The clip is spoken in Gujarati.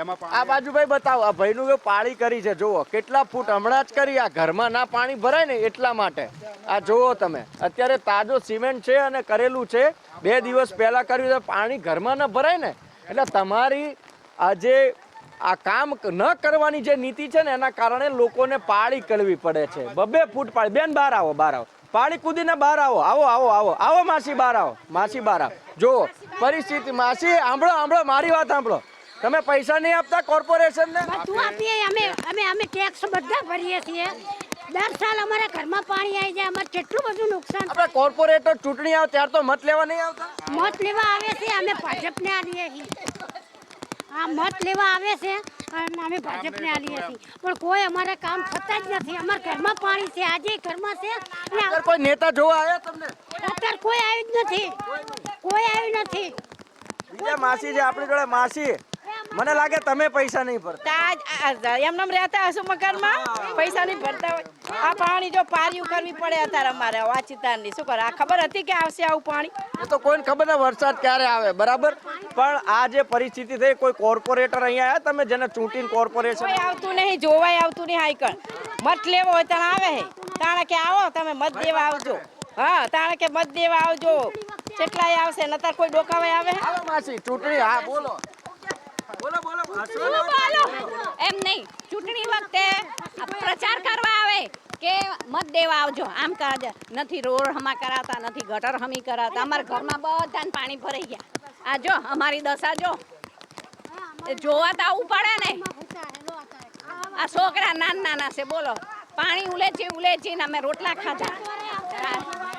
એમાં આ બાજુ ભાઈ બતાવો આ ભાઈનું પાળી કરી છે જુઓ કેટલા ફૂટ હમણાં જ કરી આ ઘરમાં ના પાણી ભરાય ને એટલા માટે. આ જુઓ તમે અત્યારે તાજો સિમેન્ટ છે અને કરેલું છે. બે દિવસ પહેલા કર્યું છે પાણી ઘરમાં ના ભરાય ને. એટલે તમારી આ જે આ કામ ન કરવાની જે નીતિ છે ને એના કારણે લોકોને પાળી કરવી પડે છે. બબે ફૂટ પાળી. બેન બહાર આવો બહાર આવો. પાળી કૂદીને બહાર આવો. આવો આવો આવો. આવો માસી બહાર આવો. માસી બહાર આવો. જુઓ પરિસ્થિતિ માસી સાંભળો સાંભળો મારી વાત સાંભળો. તમે પૈસા નહીં આપતા કોર્પોરેશન ને બધું આપીએ અમે અમે અમે ટેક્સ બધા ભરીએ છીએ. દર સાલ અમારા ઘરમાં પાણી આવી જાય અમારે કેટલું બધું નુકસાન આપણે કોર્પોરેટર ચૂંટણી આવે ત્યારે તો મત લેવા નહીં આવતા? મત લેવા આવે છે અમે ભાજપને આવીએ છીએ. આ મત લેવા આવે છે અને અમે ભાજપને આવીએ છીએ. પણ કોઈ અમારા કામ થતા જ નથી. અમારા ઘરમાં પાણી છે આજે ઘરમાં છે કોઈ નેતા જોવા આવ્યા તમને? અત્યારે કોઈ આવ્યું જ નથી. કોઈ આવ્યું નથી. માસી છે આપણી જોડે માસી. મને લાગે તમે પૈસા નહીં ભરતા. તાજ એમને રહેતા હશું મકાનમાં? પૈસા નહીં ભરતા હોય. આ પાણી જો પાર્યું કરવી પડે અત્યારે અમારે વાંચીતાની શું કરે? આ ખબર હતી કે આવશે આવું પાણી? એ તો કોઈને ખબર ના વરસાદ ક્યારે આવે બરાબર? પણ આ જે પરિસ્થિતિ થઈ કોઈ કોર્પોરેટર અહીંયા આવ્યા? તમે જેને ચૂંટીને કોર્પોરેશન આવતું નહીં જોવાય આવતું નહીં હાઈકણ મત લેવો હોય તાણે આવે હે. તાણે કે આવો તમે મત દેવા આવજો. હા તાણે કે મત દેવા આવજો. કેટલાય આવશે નતર કોઈ ડોકાવાય આવે હાલો માસી ચૂંટણી હા બોલો બોલો બોલો હસવાનું શું બોલો એમ નહીં. ચૂંટણી વખતે પ્રચાર કરવા આવે કે મત દેવા આવજો. આમ કરાજે નથી રોડ હમા કરાતા, નથી ગટર હમી કરાતા. અમારા ઘરમાં બધાને પાણી ભરાઈ ગયા. આ જો, અમારી દશા જો. જોવા તો આવવું પડે ને. આ છોકરા નાના નાના છે, બોલો. પાણી ઉલેચી, ઉલેચીને અમે રોટલા ખાધા.